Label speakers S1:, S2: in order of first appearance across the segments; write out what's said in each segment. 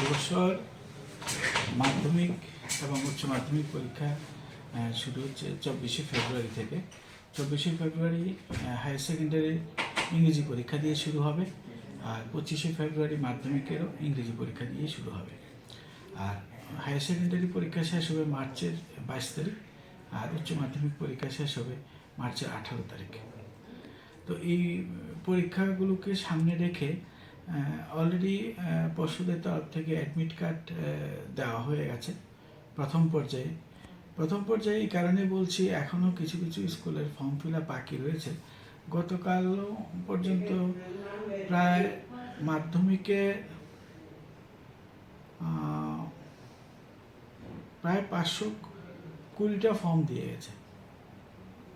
S1: এবছর মাধ্যমিক এবং উচ্চ মাধ্যমিক পরীক্ষা শুরু হচ্ছে চব্বিশে ফেব্রুয়ারি থেকে। চব্বিশে ফেব্রুয়ারি হায়ার সেকেন্ডারি ইংরেজি পরীক্ষা দিয়ে শুরু হবে আর পঁচিশে ফেব্রুয়ারি মাধ্যমিকেরও ইংরেজি পরীক্ষা দিয়ে শুরু হবে। আর হায়ার সেকেন্ডারি পরীক্ষা শেষ হবে মার্চের বাইশ তারিখ আর উচ্চ মাধ্যমিক পরীক্ষা শেষ হবে মার্চের আঠারো তারিখে। তো এই পরীক্ষাগুলোকে সামনে রেখে অলরেডি পশুদের তরফ থেকে অ্যাডমিট কার্ড দেওয়া হয়ে গেছে প্রথম পর্যায়ে। প্রথম পর্যায়ে এই কারণে বলছি এখনও কিছু কিছু স্কুলের ফর্ম ফিল আপ বাকি রয়েছে। গতকাল পর্যন্ত প্রায় মাধ্যমিকে প্রায় পাঁচশো কুড়িটা ফর্ম দিয়ে গেছে।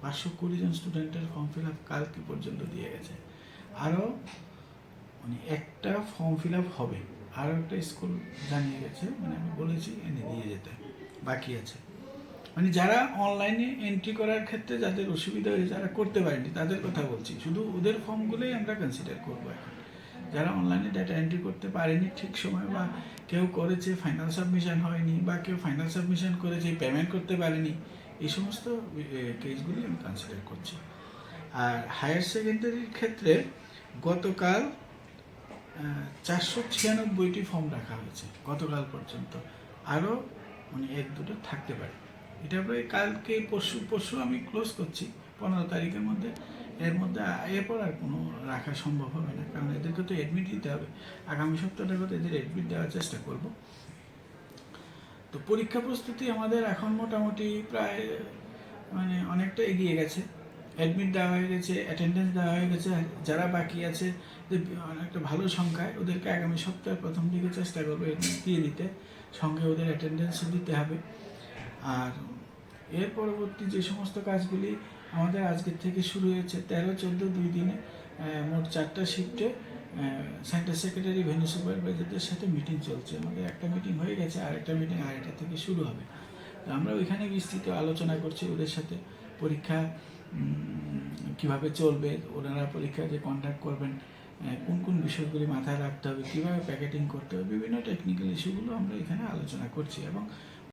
S1: পাঁচশো কুড়ি জন স্টুডেন্টের ফর্ম ফিল আপ কালকে পর্যন্ত দিয়ে গেছে। আরও মানে একটা ফর্ম ফিল আপ হবে। আরও একটা স্কুল জানিয়ে গেছে মানে আমি বলেছি, এনে দিয়ে যেতে। বাকি আছে। মানে যারা অনলাইনে এন্ট্রি করার ক্ষেত্রে যাদের অসুবিধা হয়েছে, যারা করতে পারেনি তাদের কথা বলছি। শুধু ওদের ফর্মগুলোই আমরা কনসিডার করব এখন। যারা অনলাইনে ডাটা এন্ট্রি করতে পারেনি ঠিক সময় বা কেউ করেছে ফাইনাল সাবমিশন হয়নি বা কেউ ফাইনাল সাবমিশন করেছে পেমেন্ট করতে পারেনি, এই সমস্ত কেসগুলি আমি কনসিডার করছি। আর হায়ার সেকেন্ডারির ক্ষেত্রে গতকাল চারশো ছিয়ানব্বইটি ফর্ম রাখা হয়েছে গতকাল পর্যন্ত। আরও মানে এক, দুটো থাকতে পারে। এটা প্রায় কালকে, পরশু পরশু আমি ক্লোজ করছি, পনেরো তারিখের মধ্যে। এর মধ্যে এরপর আর কোনো রাখা সম্ভব হবে না, কারণ এদেরকে তো অ্যাডমিট দিতে হবে। আগামী সপ্তাহটার মধ্যে এদের অ্যাডমিট দেওয়ার চেষ্টা করব। তো পরীক্ষা প্রস্তুতি আমাদের এখন মোটামুটি প্রায় মানে অনেকটা এগিয়ে গেছে। অ্যাডমিট দেওয়া হয়ে গেছে অ্যাটেন্ডেন্স দেওয়া হয়ে গেছে, যারা বাকি আছে অনেকটা ভালো সংখ্যায়, ওদেরকে আগামী সপ্তাহের প্রথম দিকে চেষ্টা করব অ্যাডমিট দিয়ে দিতে। সঙ্গে ওদের অ্যাটেন্ডেন্সও দিতে হবে। আর এর পরবর্তী যে সমস্ত কাজগুলি আমাদের আজকের থেকে শুরু হয়েছে, তেরো, চোদ্দ, দুই দিনে মোট চারটা শিফটে সেন্টার সেক্রেটারি ভেন্যু সুপারভাইজারদের সাথে মিটিং চলছে। আমাদের একটা মিটিং হয়ে গেছে, আর একটা মিটিং আড়াইটা থেকে শুরু হবে। তো আমরা ওইখানে বিস্তৃত আলোচনা করছি ওদের সাথে। পরীক্ষা কীভাবে চলবে, ওনারা পরীক্ষা যে কন্ডাক্ট করবেন কোন কোন বিষয়গুলি মাথায় রাখতে হবে, কীভাবে প্যাকেটিং করতে হবে, বিভিন্ন টেকনিক্যাল ইস্যুগুলো আমরা এখানে আলোচনা করছি এবং